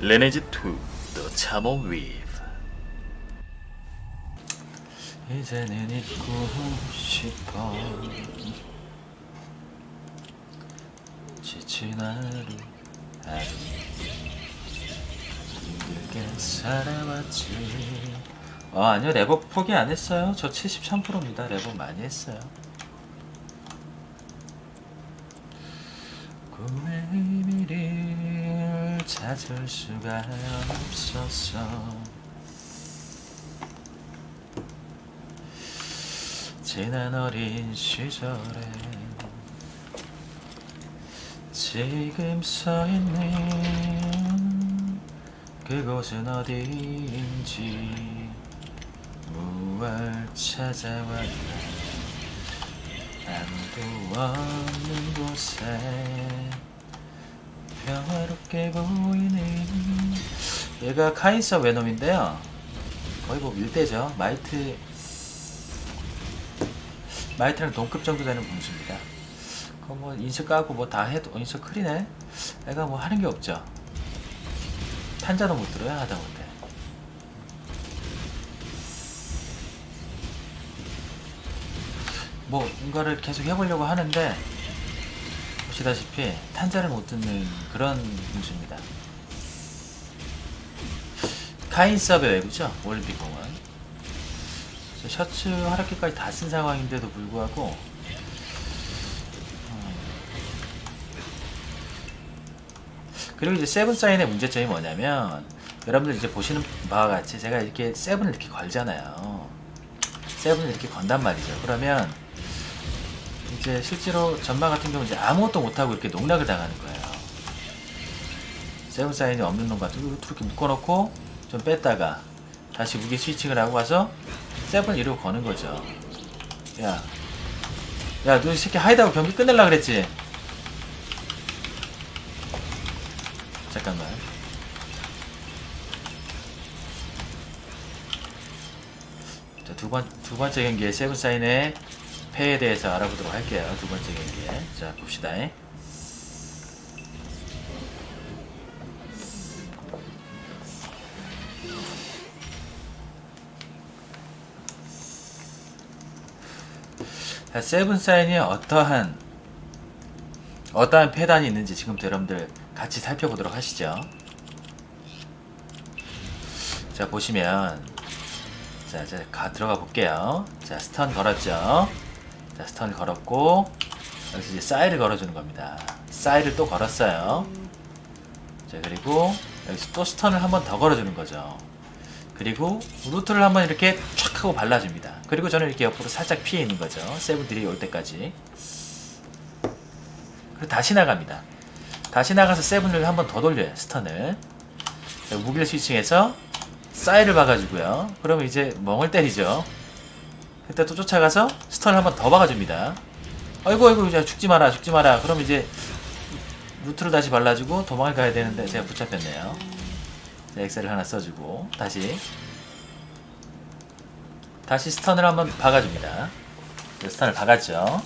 레네즈 2 The Chamon Weave 이제는 잊고 싶어. 지친 하루 하루 힘들게 살아왔지. 어 아니요 랩업 포기 안 했어요. 저 73%입니다. 랩업 많이 했어요. 꿈의 의미를 찾을 수가 없었어 지난 어린 시절에 지금 서 있는 그곳은 어디인지 무얼 찾아왔나 아무도 없는 곳에 평화롭게 보이는 얘가 카인서 venom인데요. 거의 뭐 밀대죠. 마이트 마이트랑 동급 정도 되는 분수입니다. 그거 뭐 인스 까고 뭐 다 해도 어, 인스 클이네. 애가 뭐 하는 게 없죠. 탄자도 못 들어요 하다못해. 뭐 뭔가를 계속 해보려고 하는데 보시다시피 탄자를 못 듣는 그런 분수입니다. 카인서브의 외구죠? 올림픽 공원. 저 셔츠 하락기까지 다 쓴 상황인데도 불구하고 음. 그리고 이제 세븐 사인의 문제점이 뭐냐면 여러분들 이제 보시는 바와 같이 제가 이렇게 세븐을 이렇게 걸잖아요. 세븐을 이렇게 건단 말이죠. 그러면 이제 실제로 전방 같은 경우 이제 아무것도 못하고 이렇게 농락을 당하는 거예요 세븐 사인이 없는 놈 같은 경우 이렇게 묶어놓고 좀 뺐다가 다시 무게 스위칭을 하고 와서 세븐 이러고 거는 거죠. 야, 야, 너 이 새끼 하이드하고 경기 끝낼라 그랬지? 잠깐만. 자, 두 번, 두 번째 경기의 세븐 사인의 패에 대해서 알아보도록 할게요. 두 번째 경기에. 자, 봅시다. 자, 세븐 사인이 어떠한 어떠한 패단이 있는지 지금부터 여러분들 같이 살펴보도록 하시죠. 자 보시면 자 이제 가 들어가 볼게요. 자 스턴 걸었죠. 자 스턴 걸었고 여기서 이제 사이를 걸어주는 겁니다. 사이를 또 걸었어요. 자 그리고 여기서 또 스턴을 한 번 더 걸어주는 거죠. 그리고 루트를 한번 이렇게 촥 하고 발라줍니다. 그리고 저는 이렇게 옆으로 살짝 피해 있는 거죠. 세븐들이 올 때까지. 그리고 다시 나갑니다. 다시 나가서 세븐을 한번 더 돌려요. 스턴을. 자, 무기를 스위칭해서 사이를 박아주고요. 그러면 이제 멍을 때리죠. 그때 또 쫓아가서 스턴을 한번 더 박아줍니다. 아이고 아이고 이제 죽지 마라 죽지 마라. 그럼 이제 루트를 다시 발라주고 도망을 가야 되는데 제가 붙잡혔네요. 자, 엑셀을 하나 써주고 다시 다시 스턴을 한번 박아줍니다. 네, 스턴을 박았죠.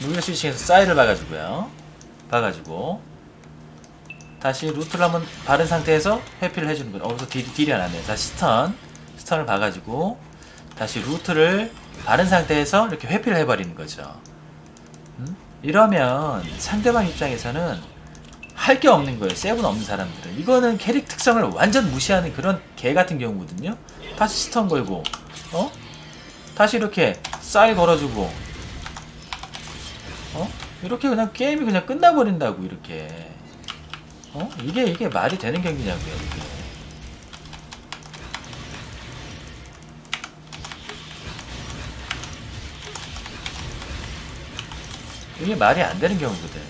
무기를 스위칭해서 사이를 박아주고요. 박아주고 다시 루트를 한번 바른 상태에서 회피를 해주는 거예요. 어, 그래서 딜, 딜이 안 왔네요. 다시 스턴 스턴을 박아주고 다시 루트를 바른 상태에서 이렇게 회피를 해버리는 거죠. 음? 이러면 상대방 입장에서는 할 게 없는 거예요. 세븐 없는 사람들은. 이거는 캐릭 특성을 완전 무시하는 그런 개 같은 경우거든요. 다시 스턴 걸고, 어? 다시 이렇게 쌀 걸어주고, 어? 이렇게 그냥 게임이 그냥 끝나버린다고, 이렇게. 어? 이게, 이게 말이 되는 경기냐고요, 이게. 이게 말이 안 되는 경우거든.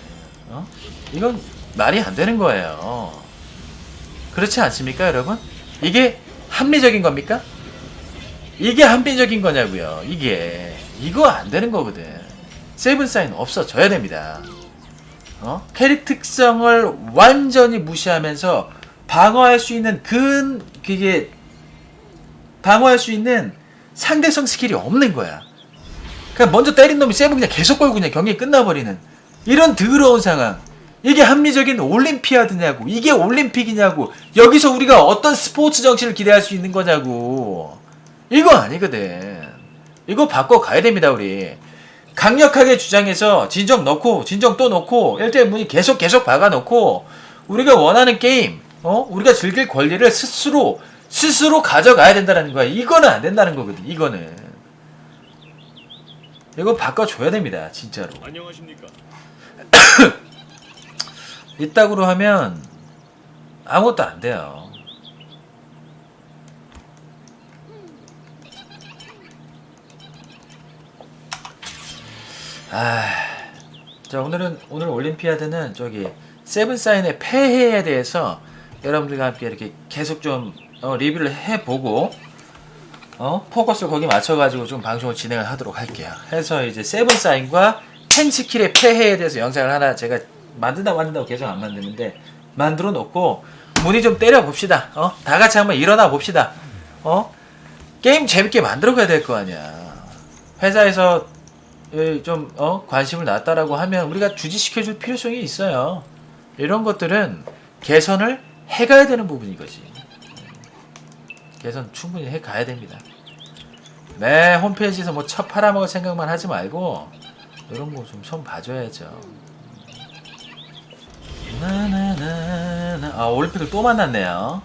어? 이건 말이 안 되는 거예요. 그렇지 않습니까, 여러분? 이게 합리적인 겁니까? 이게 합리적인 거냐고요. 이게 이거 안 되는 거거든. 세븐 사인 없어져야 됩니다. 어? 캐릭 특성을 완전히 무시하면서 방어할 수 있는 근 그게 방어할 수 있는 상대성 스킬이 없는 거야. 그냥 먼저 때린 놈이 세븐 그냥 계속 걸고 그냥 경기 끝나버리는 이런 더러운 상황. 이게 합리적인 올림피아드냐고. 이게 올림픽이냐고. 여기서 우리가 어떤 스포츠 정신을 기대할 수 있는 거냐고. 이거 아니거든. 이거 바꿔 가야 됩니다 우리. 강력하게 주장해서 진정 넣고 진정 또 넣고 1대1 문이 계속 계속 박아놓고 우리가 원하는 게임 어? 우리가 즐길 권리를 스스로 스스로 가져가야 된다는 거야. 이거는 안 된다는 거거든 이거는 이거 바꿔줘야 됩니다 진짜로 안녕하십니까? 이따구로 하면 아무것도 안 돼요. 아, 자 오늘은 오늘 올림피아드는 저기 세븐 사인의 폐해에 대해서 여러분들과 함께 이렇게 계속 좀 어, 리뷰를 해보고 어 포커스를 거기 맞춰가지고 좀 방송을 진행을 하도록 할게요. 해서 이제 세븐 사인과 펜스킬의 폐해에 대해서 영상을 하나 제가 만든다고 만든다고 계속 안 만드는데 만들어 놓고 문의 좀 때려 봅시다. 어? 다 같이 한번 일어나 봅시다. 어? 게임 재밌게 만들어 가야 될 거 아니야. 회사에서 에, 좀 어? 관심을 놨다라고 하면 우리가 주지시켜 줄 필요성이 있어요. 이런 것들은 개선을 해 가야 되는 부분이거지. 개선 충분히 해 가야 됩니다. 매 홈페이지에서 뭐 첫 팔아먹을 생각만 하지 말고 이런 거 좀 손 봐줘야죠. 나나나나 아 올림픽을 또 만났네요.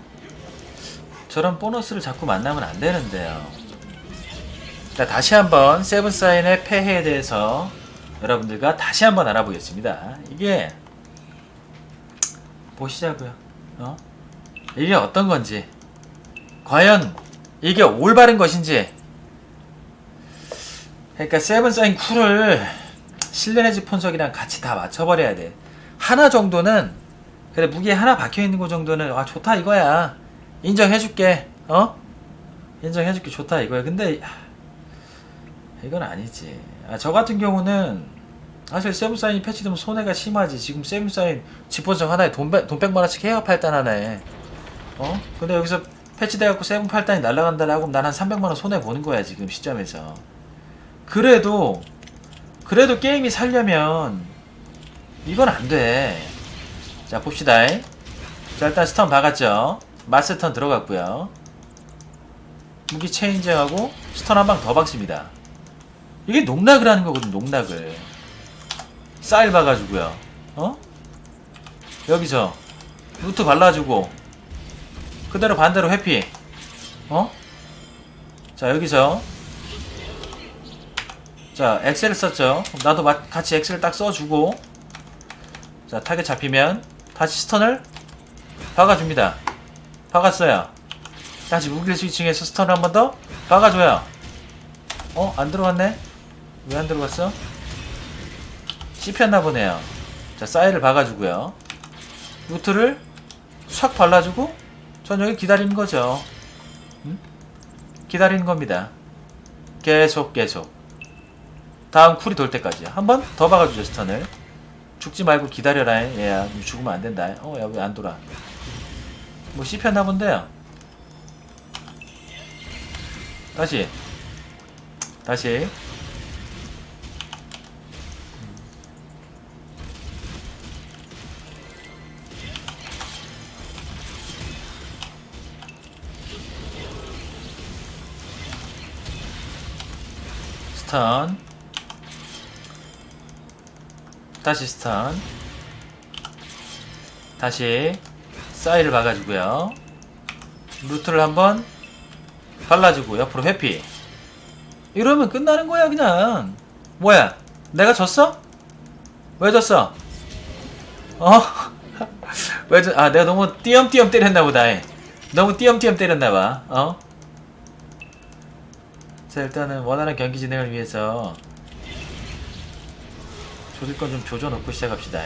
저런 보너스를 자꾸 만나면 안 되는데요. 자 다시 한번 세븐 사인의 폐해에 대해서 여러분들과 다시 한번 알아보겠습니다. 이게 보시자고요. 어? 이게 어떤 건지 과연 이게 올바른 것인지. 그러니까 세븐 사인 쿨을 실내내지 폰석이랑 같이 다 맞춰버려야 돼. 하나 정도는 그래 무기에 하나 박혀 있는 거 정도는 아 좋다 이거야. 인정해줄게. 어? 인정해줄게. 좋다 이거야. 근데 하, 이건 아니지. 아, 저 같은 경우는 사실 세븐사인이 패치되면 손해가 심하지. 지금 세븐사인 지폰석 하나에 돈, 백- 돈 100만 원씩 해요 8단 하나에. 어? 근데 여기서 패치돼갖고 세븐 8단이 날라간다라고 난한 300만 원 손해 보는 거야 지금 시점에서 그래도 그래도 게임이 살려면 이건 안 돼. 자, 봅시다. 자, 일단 스턴 박았죠. 마스 턴 들어갔고요. 무기 체인지하고 스턴 한 방 더 박습니다. 이게 농락을 하는 거거든, 농락을. 쌀 박아주고요. 어? 여기서 루트 발라주고 그대로 반대로 회피. 어? 자, 여기서 자, 엑셀을 썼죠. 나도 마- 같이 엑셀 딱 써주고 자 타겟 잡히면 다시 스턴을 박아줍니다 박았어요 다시 무기를 스위칭해서 스턴을 한 번 더 박아줘요 어? 안 들어갔네? 왜 안 들어갔어? 씹혔나 보네요 자 사이를 박아주고요 루트를 촥 발라주고 전 여기 기다리는 거죠. 음? 기다리는 겁니다. 계속 계속. 다음 쿨이 돌 때까지. 한 번 더 박아주죠 스턴을. 죽지 말고 기다려라. 얘야 죽으면 안 된다. 어 야 왜 안 돌아? 뭐 씹혔나 본데요. 다시. 다시 스턴 다시 스턴 다시 사이를 박아주고요 루트를 한번 발라주고 옆으로 회피 이러면 끝나는 거야 그냥 뭐야 내가 졌어? 왜 졌어? 어? 왜 졌... 아 내가 너무 띄엄띄엄 때렸나 보다 해. 너무 띄엄띄엄 때렸나 봐 어? 자 일단은 원활한 경기 진행을 위해서 조질 건 좀 조져놓고 시작합시다.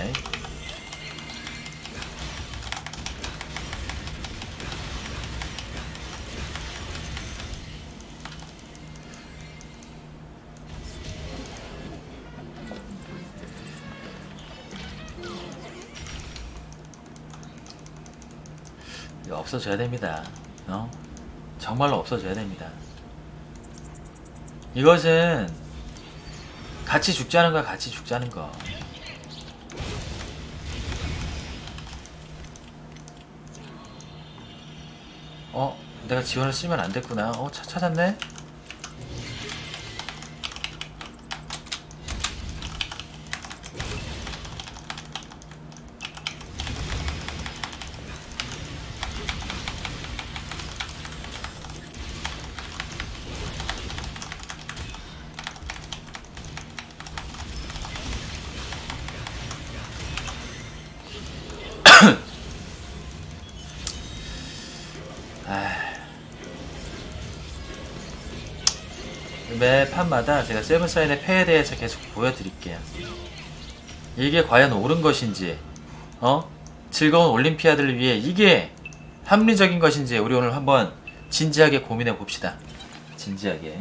없어져야 됩니다. 어? 정말로 없어져야 됩니다. 이것은 같이 죽자는 거야 같이 죽자는 거 어? 내가 지원을 쓰면 안 됐구나 어? 찾, 찾았네? 매 판마다 제가 세븐사인의 패에 대해서 계속 보여드릴게요. 이게 과연 옳은 것인지, 어? 즐거운 올림피아드를 위해 이게 합리적인 것인지 우리 오늘 한번 진지하게 고민해 봅시다. 진지하게.